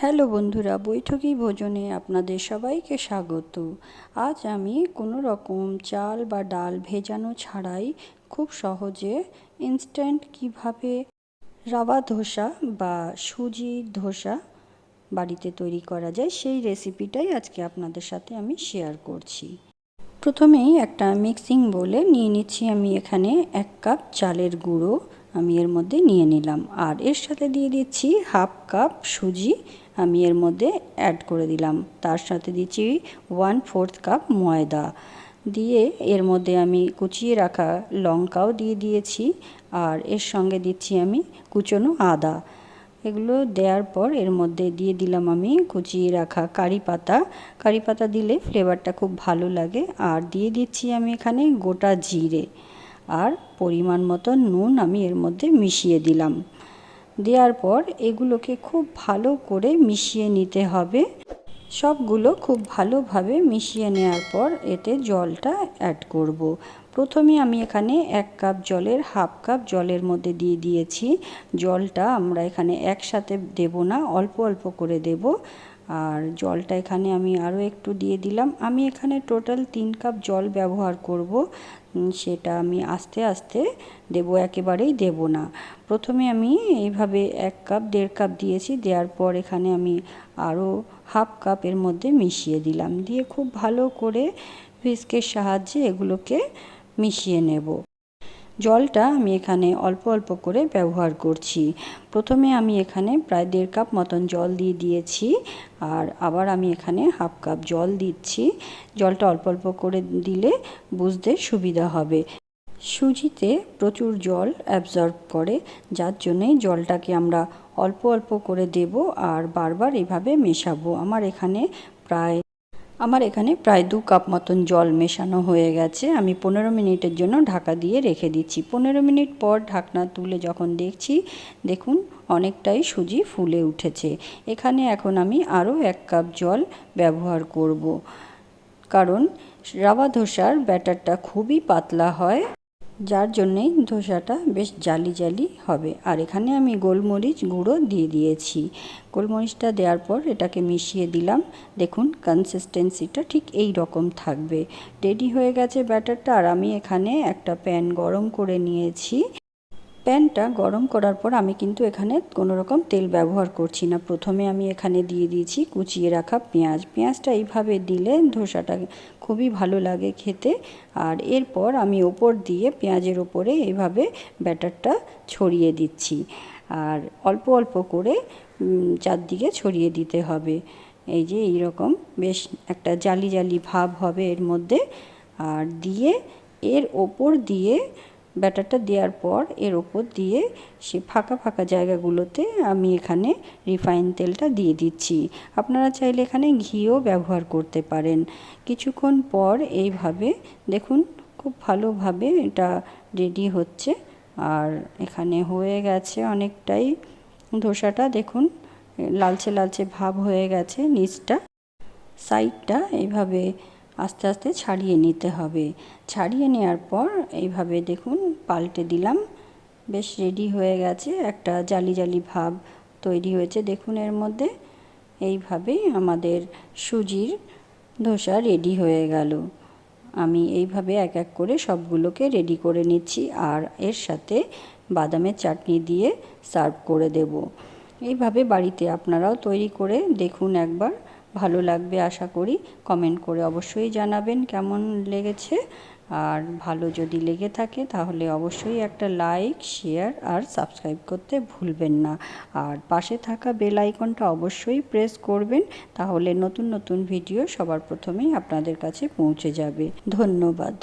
Hello বন্ধুরা, বৈঠকি ভোজনে আপনাদের সবাইকে স্বাগত। আজ আমি কোনো রকম চাল বা ডাল ভেজানো ছাড়াই খুব সহজে ইনস্ট্যান্ট কীভাবে রাবা ধোসা বা সুজি ধোসা বাড়িতে তৈরি করা যায় সেই রেসিপিটাই আজকে আপনাদের সাথে আমি শেয়ার করছি। প্রথমেই একটা মিক্সিং বলে নিয়ে নিচ্ছি আমি এখানে এক কাপ চালের গুঁড়ো, আমি এর মধ্যে নিয়ে নিলাম। আর এর সাথে দিয়ে দিচ্ছি হাফ কাপ সুজি আমি এর মধ্যে অ্যাড করে দিলাম। তার সাথে দিচ্ছি ওয়ান ফোর্থ কাপ ময়দা। দিয়ে এর মধ্যে আমি কুচিয়ে রাখা লঙ্কাও দিয়ে দিয়েছি আর এর সঙ্গে দিচ্ছি আমি কুচনো আদা। এগুলো দেওয়ার পর এর মধ্যে দিয়ে দিলাম আমি কুচিয়ে রাখা কারি পাতা। কারি পাতা দিলে ফ্লেভারটা খুব ভালো লাগে। আর দিয়ে দিচ্ছি আমি এখানে গোটা জিরে। আর পরিমাণ মতো নুন আমি এর মধ্যে মিশিয়ে দিলাম। দেওয়ার পর এগুলোকে খুব ভালো করে মিশিয়ে নিতে হবে। সবগুলো খুব ভালোভাবে মিশিয়ে নেওয়ার পর এতে জলটা অ্যাড করব। প্রথমে আমি এখানে এক কাপ জলের হাফ কাপ জলের মধ্যে দিয়ে দিয়েছি। জলটা আমরা এখানে একসাথে দেব না, অল্প অল্প করে দেব। আর জলটা এখানে আমি আরও একটু দিয়ে দিলাম। আমি এখানে টোটাল তিন কাপ জল ব্যবহার করব। সেটা আমি আস্তে আস্তে দেব, একেবারেই দেব না। প্রথমে আমি এইভাবে এক কাপ, দেড় কাপ দিয়েছি, দেওয়ার পর এখানে আমি আরও হাফ কাপ এর মধ্যে মিশিয়ে দিলাম। দিয়ে খুব ভালো করে হুইস্কের সাহায্যে এগুলোকে মিশিয়ে নেব। জলটা আমি এখানে অল্প অল্প করে ব্যবহার করছি। প্রথমে আমি এখানে প্রায় দেড় কাপ মতন জল দিয়ে দিয়েছি আর আবার আমি এখানে হাফ কাপ জল দিচ্ছি। জলটা অল্প অল্প করে দিলে বুঝতে সুবিধা হবে। সুজিতে প্রচুর জল অ্যাবজর্ব করে, যার জন্যেই জলটাকে আমরা অল্প অল্প করে দেব আর বারবার এভাবে মেশাবো। আমার এখানে প্রায় আমার এখানে প্রায় দু কাপ মতন জল মেশানো হয়ে গেছে। আমি পনেরো মিনিটের জন্য ঢাকা দিয়ে রেখে দিচ্ছি। পনেরো মিনিট পর ঢাকনা তুলে যখন দেখছি, দেখুন অনেকটাই সুজি ফুলে উঠেছে। এখানে এখন আমি আরও এক কাপ জল ব্যবহার করব। কারণ রাবা ধোসার ব্যাটারটা খুবই পাতলা হয়। যার জন্যেই ধোসাটা বেশ জালি জালি হবে। আর এখানে আমি গোলমরিচ গুঁড়ো দিয়ে দিয়েছি। গোলমরিচটা দেওয়ার পর এটাকে মিশিয়ে দিলাম। দেখুন কনসিস্টেন্সিটা ঠিক এই রকম থাকবে। রেডি হয়ে গেছে ব্যাটারটা। আর আমি এখানে একটা প্যান গরম করে নিয়েছি। প্যানটা গরম করার পর আমি কিন্তু এখানে কোনো রকম তেল ব্যবহার করছি না। প্রথমে আমি এখানে দিয়ে দিয়েছি কুচিয়ে রাখা পেঁয়াজ। পেঁয়াজটা এইভাবে দিলে ধোসাটা খুবই ভালো লাগে খেতে। আর এরপর আমি ওপর দিয়ে পেঁয়াজের ওপরে এইভাবে ব্যাটারটা ছড়িয়ে দিচ্ছি। আর অল্প অল্প করে চারদিকে ছড়িয়ে দিতে হবে। এই যে এই রকম বেশ একটা জালি জালি ভাব হবে এর মধ্যে। আর দিয়ে এর ওপর দিয়ে ব্যাটারটা দেওয়ার পর এর ওপর দিয়ে সে ফাঁকা ফাঁকা জায়গাগুলোতে আমি এখানে রিফাইন তেলটা দিয়ে দিচ্ছি। আপনারা চাইলে এখানে ঘিও ব্যবহার করতে পারেন। কিছুক্ষণ পর এইভাবে দেখুন খুব ভালোভাবে এটা রেডি হচ্ছে। আর এখানে হয়ে গেছে অনেকটাই ধোসাটা, দেখুন, লালচে লালচে ভাব হয়ে গেছে নিচটা। সাইডটা এইভাবে আস্তে আস্তে ছাড়িয়ে নিতে হবে। ছাড়িয়ে নেওয়ার পর এইভাবে দেখুন পাল্টে দিলাম। বেশ রেডি হয়ে গেছে। একটা জালি জালি ভাব তৈরি হয়েছে। দেখুন এর মধ্যে। এইভাবেই আমাদের সুজির ধোসা রেডি হয়ে গেল। আমি এইভাবে এক এক করে সবগুলোকে রেডি করে নিচ্ছি আর এর সাথে বাদামের চাটনি দিয়ে সার্ভ করে দেব। এইভাবে বাড়িতে আপনারাও তৈরি করে দেখুন একবার। ভালো লাগবে আশা করি। কমেন্ট করে অবশ্যই জানাবেন কেমন লেগেছে। আর ভালো যদি লেগে থাকে তাহলে অবশ্যই একটা লাইক শেয়ার আর সাবস্ক্রাইব করতে ভুলবেন না। আর পাশে থাকা বেল আইকনটা অবশ্যই প্রেস করবেন তাহলে নতুন নতুন ভিডিও সবার প্রথমেই আপনাদের কাছে পৌঁছে যাবে। ধন্যবাদ।